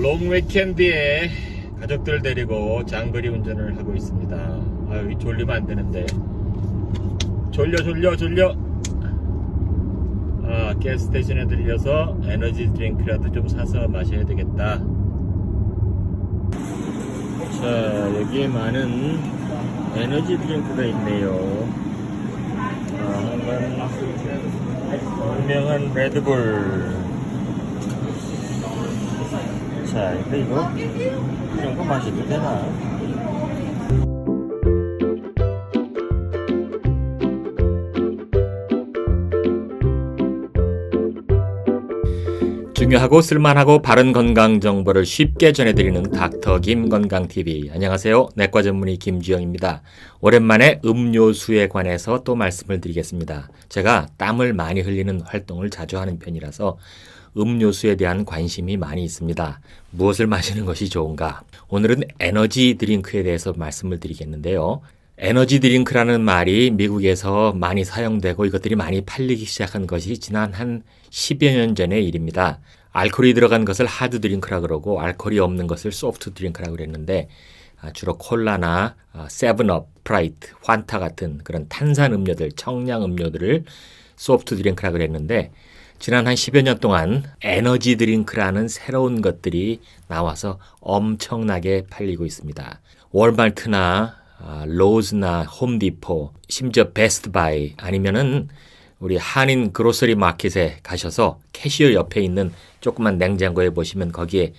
롱 위켄드에 가족들 데리고 장거리 운전을 하고 있습니다. 아유, 이 졸리면 안 되는데. 졸려, 졸려, 졸려. 아, 가스 스테이션에 들려서 에너지 드링크라도 좀 사서 마셔야 되겠다. 자, 여기에 많은 에너지 드링크가 있네요. 아, 한번 유명한 레드불. 자, 근데 이거 이 정도 마셔도 되나? 중요하고 쓸만하고 바른 건강 정보를 쉽게 전해드리는 닥터 김 건강 TV. 안녕하세요. 내과 전문의 김주영입니다. 오랜만에 음료수에 관해서 또 말씀을 드리겠습니다. 제가 땀을 많이 흘리는 활동을 자주 하는 편이라서 음료수에 대한 관심이 많이 있습니다. 무엇을 마시는 것이 좋은가? 오늘은 에너지 드링크에 대해서 말씀을 드리겠는데요. 에너지 드링크라는 말이 미국에서 많이 사용되고 이것들이 많이 팔리기 시작한 것이 지난 한 10여 년 전의 일입니다. 알코올이 들어간 것을 하드 드링크라 그러고 알코올이 없는 것을 소프트 드링크라 그랬는데 아, 주로 콜라나 아, 세븐업, 프라이트, 환타 같은 그런 탄산 음료들, 청량 음료들을 소프트 드링크라 그랬는데 지난 한 10여 년 동안 에너지 드링크라는 새로운 것들이 나와서 엄청나게 팔리고 있습니다. 월마트나 아, 로즈나 홈디포, 심지어 베스트바이 아니면은 우리 한인 그로서리 마켓에 가셔서 캐시어 옆에 있는 조그만 냉장고에 보시면 거기에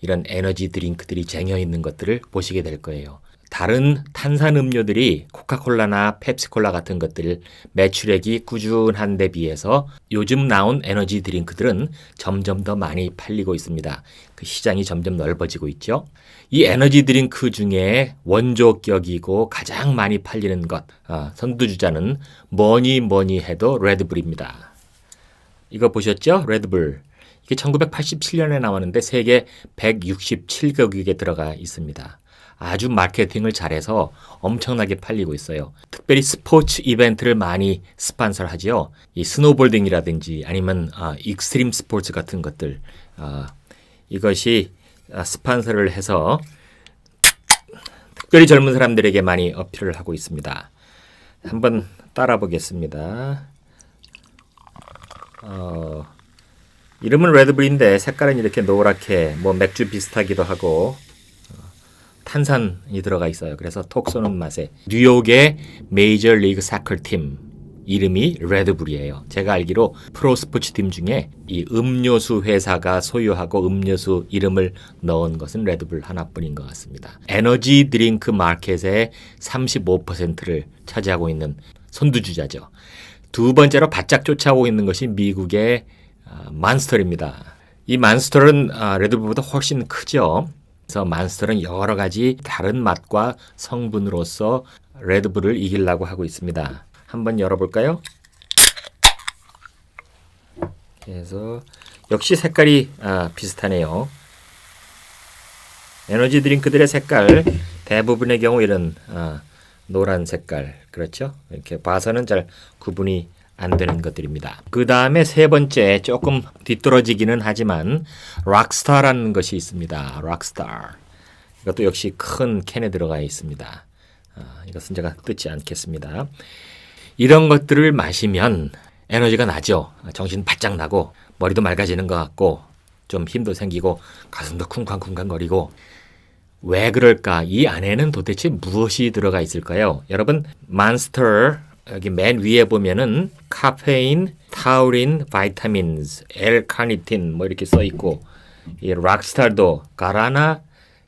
이런 에너지 드링크들이 쟁여 있는 것들을 보시게 될 거예요. 다른 탄산 음료들이 코카콜라나 펩시콜라 같은 것들 매출액이 꾸준한 데 비해서 요즘 나온 에너지 드링크들은 점점 더 많이 팔리고 있습니다. 그 시장이 점점 넓어지고 있죠. 이 에너지 드링크 중에 원조격이고 가장 많이 팔리는 것 아, 선두주자는 뭐니 뭐니 해도 레드불입니다. 이거 보셨죠? 레드불. 이게 1987년에 나왔는데 세계 167개국에 들어가 있습니다. 아주 마케팅을 잘해서 엄청나게 팔리고 있어요. 특별히 스포츠 이벤트를 많이 스폰서를 하지요. 이 스노볼딩이라든지 아니면 아, 익스트림 스포츠 같은 것들 아, 이것이 아, 스폰서를 해서 특별히 젊은 사람들에게 많이 어필을 하고 있습니다. 한번 따라 보겠습니다. 어, 이름은 레드불인데 색깔은 이렇게 노랗게 뭐 맥주 비슷하기도 하고 탄산이 들어가 있어요. 그래서 톡 쏘는 맛에 뉴욕의 메이저 리그 사커 팀 이름이 레드불이에요. 제가 알기로 프로 스포츠 팀 중에 이 음료수 회사가 소유하고 음료수 이름을 넣은 것은 레드불 하나뿐인 것 같습니다. 에너지 드링크 마켓의 35%를 차지하고 있는 선두주자죠. 두 번째로 바짝 쫓아오고 있는 것이 미국의 아, 만스터입니다. 이 만스터는 아, 레드불보다 훨씬 크죠. 그래서 만스터는 여러 가지 다른 맛과 성분으로서 레드불을 이기려고 하고 있습니다. 한번 열어볼까요? 그래서 역시 색깔이 아, 비슷하네요. 에너지 드링크들의 색깔 대부분의 경우 이런 아, 노란 색깔 그렇죠? 이렇게 봐서는 잘 구분이 안 되는 것들입니다. 그 다음에 세 번째 조금 뒤떨어지기는 하지만 락스타라는 것이 있습니다. 락스타. 이것도 역시 큰 캔에 들어가 있습니다. 아, 이것은 제가 뜯지 않겠습니다. 이런 것들을 마시면 에너지가 나죠. 정신 바짝 나고 머리도 맑아지는 것 같고 좀 힘도 생기고 가슴도 쿵쾅쿵쾅거리고 왜 그럴까? 이 안에는 도대체 무엇이 들어가 있을까요? 여러분, 몬스터 여기 맨 위에 보면은 카페인, 타우린, 바이타민스, L-카니틴 뭐 이렇게 써 있고 이 락스타도 가라나,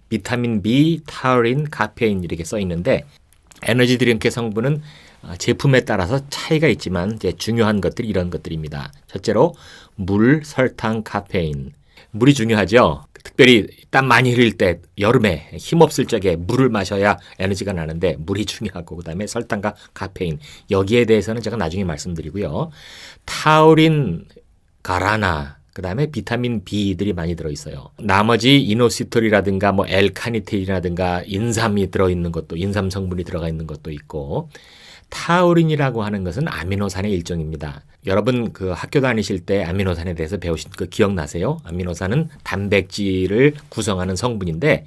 비타민 B, 타우린, 카페인 이렇게 써 있는데 에너지 드링크 성분은 아, 제품에 따라서 차이가 있지만 이제 중요한 것들이 이런 것들입니다. 첫째로 물, 설탕, 카페인. 물이 중요하죠. 특별히 땀 많이 흘릴 때 여름에 힘없을 적에 물을 마셔야 에너지가 나는데 물이 중요하고 그다음에 설탕과 카페인 여기에 대해서는 제가 나중에 말씀드리고요. 타우린, 가라나 그다음에 비타민 B들이 많이 들어 있어요. 나머지 이노시톨이라든가 뭐 L-카니틴이라든가 인삼이 들어 있는 것도 인삼 성분이 들어가 있는 것도 있고 타우린이라고 하는 것은 아미노산의 일종입니다. 여러분 그 학교 다니실 때 아미노산에 대해서 배우신 거 기억나세요? 아미노산은 단백질을 구성하는 성분인데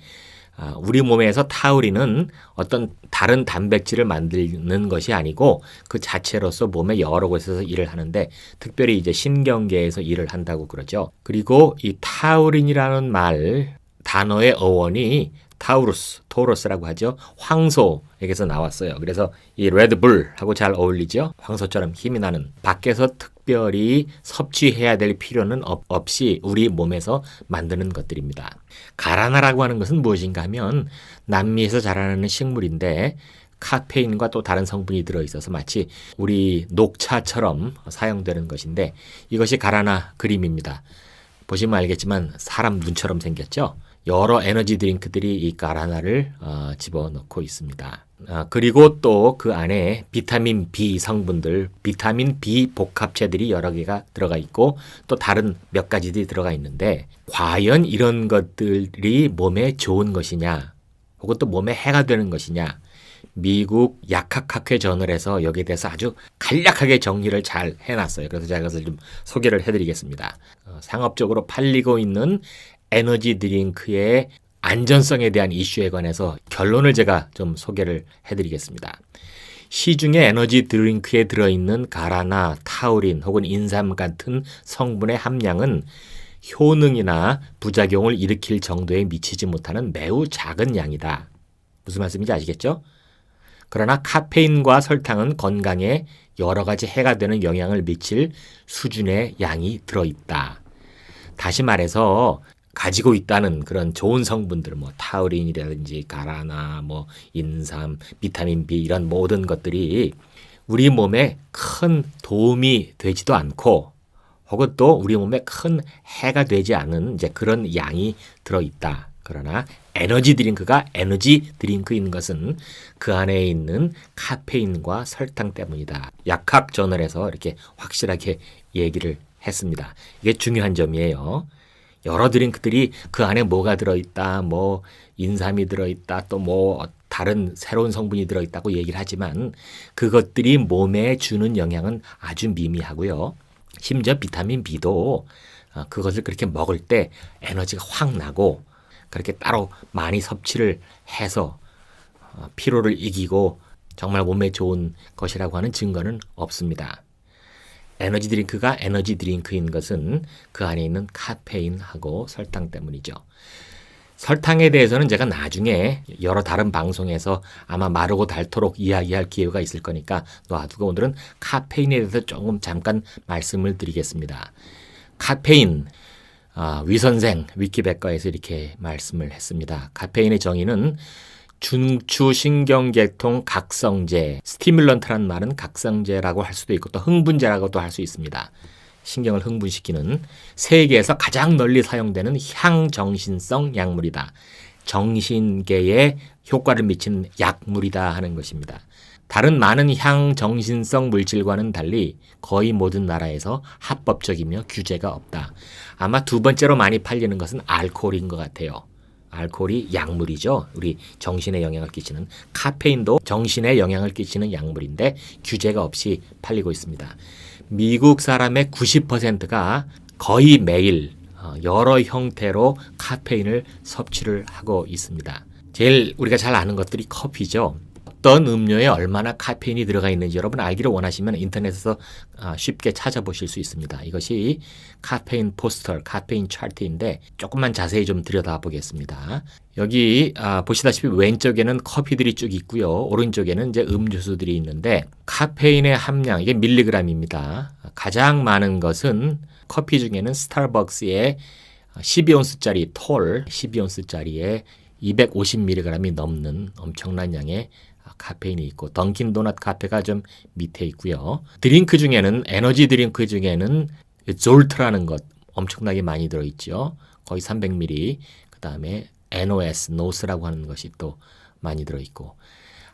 아, 우리 몸에서 타우린은 어떤 다른 단백질을 만드는 것이 아니고 그 자체로서 몸의 여러 곳에서 일을 하는데 특별히 이제 신경계에서 일을 한다고 그러죠. 그리고 이 타우린이라는 말 단어의 어원이 타우루스, 토러스라고 하죠. 황소에게서 나왔어요. 그래서 이 레드불하고 잘 어울리죠. 황소처럼 힘이 나는 밖에서 특별히 섭취해야 될 필요는 없, 없이 우리 몸에서 만드는 것들입니다. 가라나라고 하는 것은 무엇인가 하면 남미에서 자라나는 식물인데 카페인과 또 다른 성분이 들어있어서 마치 우리 녹차처럼 사용되는 것인데 이것이 가라나 그림입니다. 보시면 알겠지만 사람 눈처럼 생겼죠. 여러 에너지 드링크들이 이 가라나를 어, 집어넣고 있습니다. 아, 그리고 또 그 안에 비타민 B 성분들, 비타민 B 복합체들이 여러 개가 들어가 있고 또 다른 몇 가지들이 들어가 있는데 과연 이런 것들이 몸에 좋은 것이냐 혹은 또 몸에 해가 되는 것이냐 미국 약학학회 저널에서 여기에 대해서 아주 간략하게 정리를 잘 해놨어요. 그래서 제가 그것을 좀 소개를 해드리겠습니다. 어, 상업적으로 팔리고 있는 에너지 드링크의 안전성에 대한 이슈에 관해서 결론을 제가 좀 소개를 해드리겠습니다. 시중에 에너지 드링크에 들어있는 가라나, 타우린 혹은 인삼 같은 성분의 함량은 효능이나 부작용을 일으킬 정도에 미치지 못하는 매우 작은 양이다. 무슨 말씀인지 아시겠죠? 그러나 카페인과 설탕은 건강에 여러 가지 해가 되는 영향을 미칠 수준의 양이 들어있다. 다시 말해서 가지고 있다는 그런 좋은 성분들, 뭐 타우린이라든지 가라나, 뭐 인삼, 비타민 B 이런 모든 것들이 우리 몸에 큰 도움이 되지도 않고 혹은 또 우리 몸에 큰 해가 되지 않은 이제 그런 양이 들어 있다. 그러나 에너지 드링크가 에너지 드링크인 것은 그 안에 있는 카페인과 설탕 때문이다. 약학 저널에서 이렇게 확실하게 얘기를 했습니다. 이게 중요한 점이에요. 여러 드링크들이 그 안에 뭐가 들어있다, 뭐 인삼이 들어있다, 또 뭐 다른 새로운 성분이 들어있다고 얘기를 하지만 그것들이 몸에 주는 영향은 아주 미미하고요. 심지어 비타민 B도 어, 그것을 그렇게 먹을 때 에너지가 확 나고 그렇게 따로 많이 섭취를 해서 어, 피로를 이기고 정말 몸에 좋은 것이라고 하는 증거는 없습니다. 에너지 드링크가 에너지 드링크인 것은 그 안에 있는 카페인하고 설탕 때문이죠. 설탕에 대해서는 제가 나중에 여러 다른 방송에서 아마 마르고 닳도록 이야기할 기회가 있을 거니까 놔두고 오늘은 카페인에 대해서 조금 잠깐 말씀을 드리겠습니다. 카페인, 아, 위선생 위키백과에서 이렇게 말씀을 했습니다. 카페인의 정의는 중추신경계통 각성제, 스티뮬런트라는 말은 각성제라고 할 수도 있고 또 흥분제라고도 할 수 있습니다. 신경을 흥분시키는 세계에서 가장 널리 사용되는 향정신성 약물이다. 정신계에 효과를 미치는 약물이다 하는 것입니다. 다른 많은 향정신성 물질과는 달리 거의 모든 나라에서 합법적이며 규제가 없다. 아마 두 번째로 많이 팔리는 것은 알코올인 것 같아요. 알코올이 약물이죠. 우리 정신에 영향을 끼치는 카페인도 정신에 영향을 끼치는 약물인데 규제가 없이 팔리고 있습니다. 미국 사람의 90%가 거의 매일 어, 여러 형태로 카페인을 섭취를 하고 있습니다. 제일 우리가 잘 아는 것들이 커피죠. 어떤 음료에 얼마나 카페인이 들어가 있는지 여러분 알기를 원하시면 인터넷에서 아, 쉽게 찾아보실 수 있습니다. 이것이 카페인 포스터, 카페인 차트인데 조금만 자세히 좀 들여다보겠습니다. 여기 아, 보시다시피 왼쪽에는 커피들이 쭉 있고요. 오른쪽에는 이제 음료수들이 있는데 카페인의 함량 이게 밀리그램입니다. 가장 많은 것은 커피 중에는 스타벅스의 12온스짜리 톨 12온스짜리에 250mg이 넘는 엄청난 양의 카페인이 있고 던킨 도넛 카페가 좀 밑에 있고요. 드링크 중에는 에너지 드링크 중에는 졸트라는 것 엄청나게 많이 들어 있죠. 거의 300ml. 그다음에 NOS, 노스라고 하는 것이 또 많이 들어 있고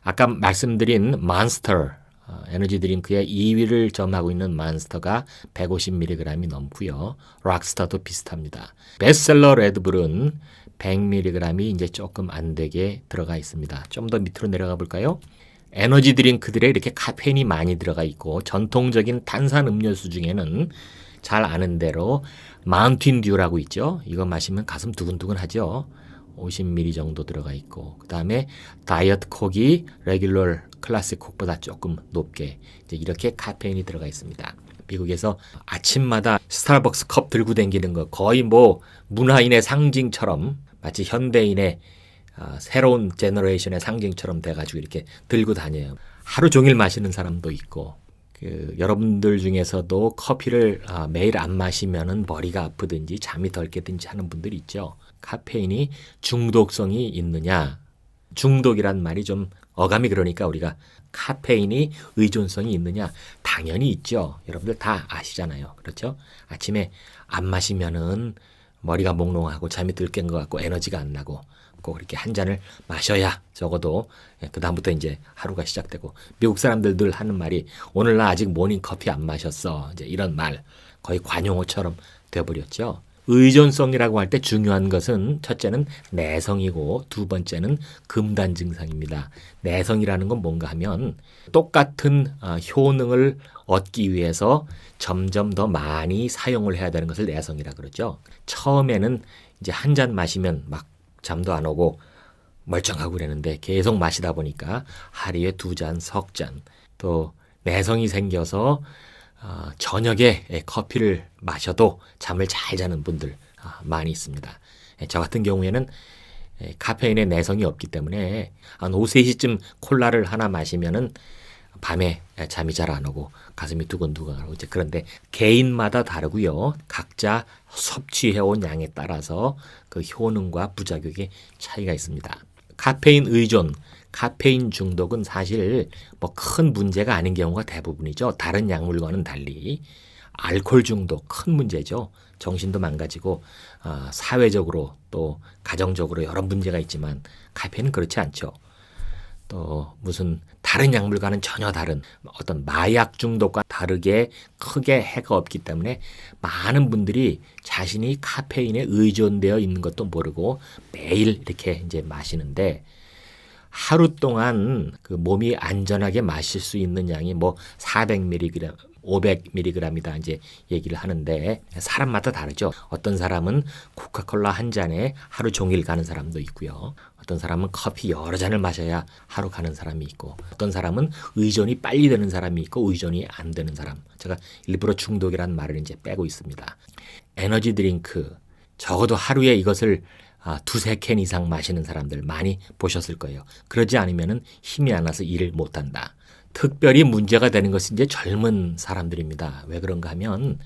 아까 말씀드린 몬스터 어, 에너지 드링크의 2위를 점하고 있는 몬스터가 150mg이 넘고요. 락스타도 비슷합니다. 베스트셀러 레드불은 100mg이 이제 조금 안 되게 들어가 있습니다. 좀 더 밑으로 내려가 볼까요? 에너지 드링크들에 이렇게 카페인이 많이 들어가 있고 전통적인 탄산 음료수 중에는 잘 아는 대로 마운틴 듀라고 있죠. 이거 마시면 가슴 두근두근 하죠. 50ml 정도 들어가 있고 그다음에 다이어트 콕이 레귤러 클래식 콕보다 조금 높게 이제 이렇게 카페인이 들어가 있습니다. 미국에서 아침마다 스타벅스 컵 들고 다니는 거 거의 뭐 문화인의 상징처럼 마치 현대인의 아, 새로운 제너레이션의 상징처럼 돼가지고 이렇게 들고 다녀요. 하루 종일 마시는 사람도 있고 그 여러분들 중에서도 커피를 아, 매일 안 마시면은 머리가 아프든지 잠이 덜 깨든지 하는 분들이 있죠. 카페인이 중독성이 있느냐? 중독이란 말이 좀 어감이 그러니까 우리가 카페인이 의존성이 있느냐? 당연히 있죠. 여러분들 다 아시잖아요. 그렇죠? 아침에 안 마시면은 머리가 몽롱하고 잠이 들 깬 것 같고 에너지가 안 나고 꼭 이렇게 한 잔을 마셔야 적어도 그 다음부터 이제 하루가 시작되고 미국 사람들 늘 하는 말이 오늘 나 아직 모닝 커피 안 마셨어 이제 이런 말 거의 관용어처럼 돼버렸죠. 의존성이라고 할 때 중요한 것은 첫째는 내성이고 두 번째는 금단 증상입니다. 내성이라는 건 뭔가 하면 똑같은 아, 효능을 얻기 위해서 점점 더 많이 사용을 해야 되는 것을 내성이라 그러죠. 처음에는 이제 한 잔 마시면 막 잠도 안 오고 멀쩡하고 그랬는데 계속 마시다 보니까 하루에 두 잔, 석 잔, 또 내성이 생겨서 아, 저녁에 예, 커피를 마셔도 잠을 잘 자는 분들 아, 많이 있습니다. 예, 저 같은 경우에는 예, 카페인에 내성이 없기 때문에 한 오후 3시쯤 콜라를 하나 마시면은 밤에 잠이 잘 안 오고 가슴이 두근두근하고 이제 그런데 개인마다 다르고요. 각자 섭취해온 양에 따라서 그 효능과 부작용의 차이가 있습니다. 카페인 의존, 카페인 중독은 사실 뭐 큰 문제가 아닌 경우가 대부분이죠. 다른 약물과는 달리 알코올 중독 큰 문제죠. 정신도 망가지고 아, 사회적으로 또 가정적으로 여러 문제가 있지만 카페인은 그렇지 않죠. 또 무슨 다른 약물과는 전혀 다른 어떤 마약 중독과 다르게 크게 해가 없기 때문에 많은 분들이 자신이 카페인에 의존되어 있는 것도 모르고 매일 이렇게 이제 마시는데 하루 동안 그 몸이 안전하게 마실 수 있는 양이 뭐 400mg, 500mg이다 이제 얘기를 하는데 사람마다 다르죠. 어떤 사람은 코카콜라 한 잔에 하루 종일 가는 사람도 있고요. 어떤 사람은 커피 여러 잔을 마셔야 하루 가는 사람이 있고 어떤 사람은 의존이 빨리 되는 사람이 있고 의존이 안 되는 사람. 제가 일부러 중독이라는 말을 이제 빼고 있습니다. 에너지 드링크 적어도 하루에 이것을 아, 두세 캔 이상 마시는 사람들 많이 보셨을 거예요. 그러지 않으면은 힘이 안 나서 일을 못 한다. 특별히 문제가 되는 것은 이제 젊은 사람들입니다. 왜 그런가 하면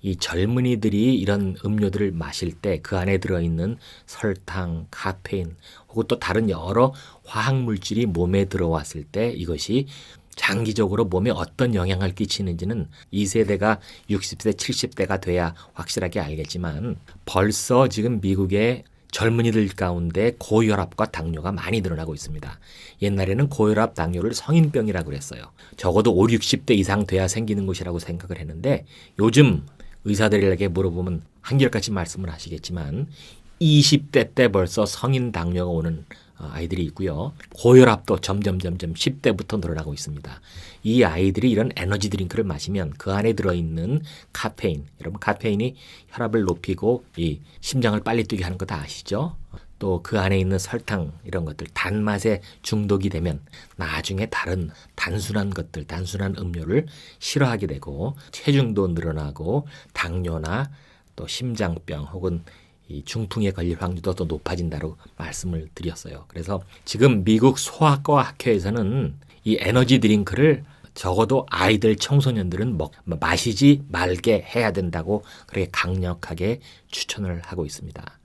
이 젊은이들이 이런 음료들을 마실 때 그 안에 들어있는 설탕, 카페인 혹은 또 다른 여러 화학 물질이 몸에 들어왔을 때 이것이 장기적으로 몸에 어떤 영향을 끼치는지는 2세대가 60세, 70대가 돼야 확실하게 알겠지만 벌써 지금 미국의 젊은이들 가운데 고혈압과 당뇨가 많이 늘어나고 있습니다. 옛날에는 고혈압, 당뇨를 성인병이라고 그랬어요. 적어도 5, 60대 이상 돼야 생기는 것이라고 생각을 했는데 요즘 의사들에게 물어보면 한결같이 말씀을 하시겠지만 20대 때 벌써 성인 당뇨가 오는 어, 아이들이 있고요. 고혈압도 점점 점점 10대부터 늘어나고 있습니다. 이 아이들이 이런 에너지 드링크를 마시면 그 안에 들어있는 카페인, 여러분 카페인이 혈압을 높이고 이 심장을 빨리 뛰게 하는 거 다 아시죠? 또 그 안에 있는 설탕 이런 것들 단맛에 중독이 되면 나중에 다른 단순한 것들, 단순한 음료를 싫어하게 되고 체중도 늘어나고 당뇨나 또 심장병 혹은 이 중풍에 걸릴 확률도 더 높아진다고 말씀을 드렸어요. 그래서 지금 미국 소아과 학회에서는 이 에너지 드링크를 적어도 아이들 청소년들은 먹 마시지 말게 해야 된다고 그렇게 강력하게 추천을 하고 있습니다.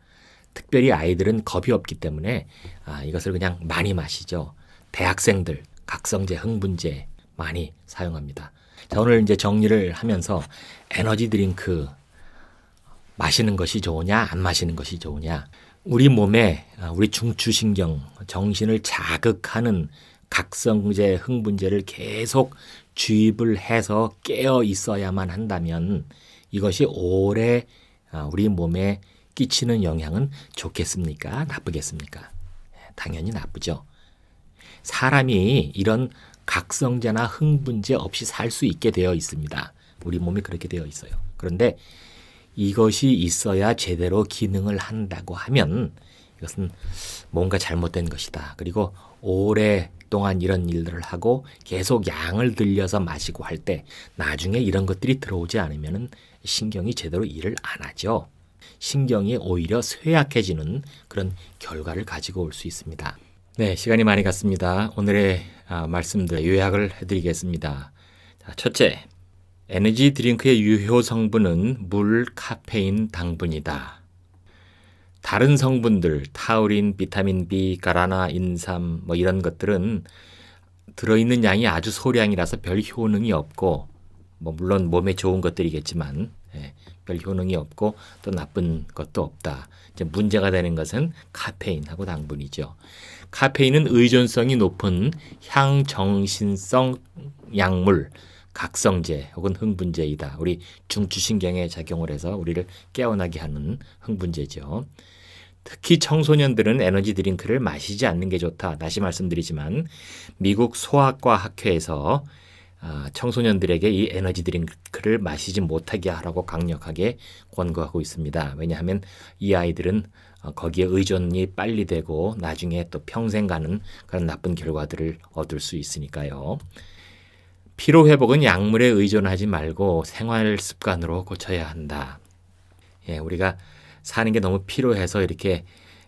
특별히 아이들은 겁이 없기 때문에 아, 이것을 그냥 많이 마시죠. 대학생들 각성제, 흥분제 많이 사용합니다. 자, 오늘 이제 정리를 하면서 에너지 드링크 마시는 것이 좋으냐, 안 마시는 것이 좋으냐. 우리 몸에 아, 우리 중추신경, 정신을 자극하는 각성제, 흥분제를 계속 주입을 해서 깨어 있어야만 한다면 이것이 오래 아, 우리 몸에 끼치는 영향은 좋겠습니까? 나쁘겠습니까? 당연히 나쁘죠. 사람이 이런 각성제나 흥분제 없이 살 수 있게 되어 있습니다. 우리 몸이 그렇게 되어 있어요. 그런데 이것이 있어야 제대로 기능을 한다고 하면 이것은 뭔가 잘못된 것이다. 그리고 오랫동안 이런 일들을 하고 계속 양을 들려서 마시고 할 때 나중에 이런 것들이 들어오지 않으면 신경이 제대로 일을 안 하죠. 신경이 오히려 쇠약해지는 그런 결과를 가지고 올 수 있습니다. 네, 시간이 많이 갔습니다. 오늘의 아, 말씀들 요약을 해드리겠습니다. 자, 첫째, 에너지 드링크의 유효 성분은 물, 카페인, 당분이다. 다른 성분들, 타우린, 비타민 B, 가라나, 인삼 뭐 이런 것들은 들어있는 양이 아주 소량이라서 별 효능이 없고 뭐 물론 몸에 좋은 것들이겠지만 예, 별 효능이 없고 또 나쁜 것도 없다. 이제 문제가 되는 것은 카페인하고 당분이죠. 카페인은 의존성이 높은 향정신성 약물, 각성제 혹은 흥분제이다. 우리 중추신경에 작용을 해서 우리를 깨어나게 하는 흥분제죠. 특히 청소년들은 에너지 드링크를 마시지 않는 게 좋다. 다시 말씀드리지만 미국 소아과 학회에서 아, 청소년들에게 이 에너지 드링크를 마시지 못하게 하라고 강력하게 권고하고 있습니다. 왜냐하면 이 아이들은 어, 거기에 의존이 빨리 되고 나중에 또 평생 가는 그런 나쁜 결과들을 얻을 수 있으니까요. 피로 회복은 약물에 의존하지 말고 생활 습관으로 고쳐야 한다. 예, 우리가 사는 게 너무 피로해서 이렇게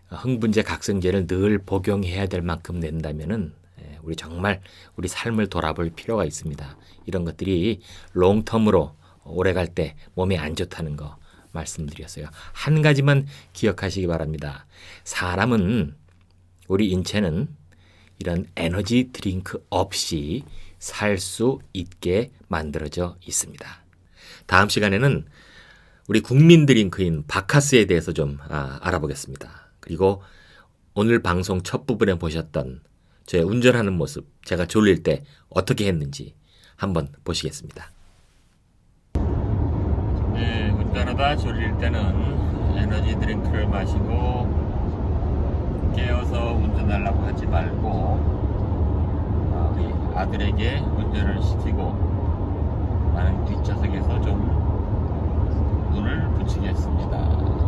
흥분제, 각성제를 늘 복용해야 될 만큼 낸다면은 예, 우리 정말 우리 삶을 돌아볼 필요가 있습니다. 이런 것들이 롱텀으로 오래 갈 때 몸에 안 좋다는 거 말씀드렸어요. 한 가지만 기억하시기 바랍니다. 사람은 우리 인체는 이런 에너지 드링크 없이 살 수 있게 만들어져 있습니다. 다음 시간에는 우리 국민 드링크인 바카스에 대해서 좀 아, 알아보겠습니다. 그리고 오늘 방송 첫 부분에 보셨던 제 운전하는 모습, 제가 졸릴 때 어떻게 했는지 한번 보시겠습니다. 네, 운전하다 졸릴 때는 에너지 드링크를 마시고 깨어서 운전하려고 하지 말고 아, 우리 아들에게 운전을 시키고 나는 뒷좌석에서 좀 눈을 붙이겠습니다.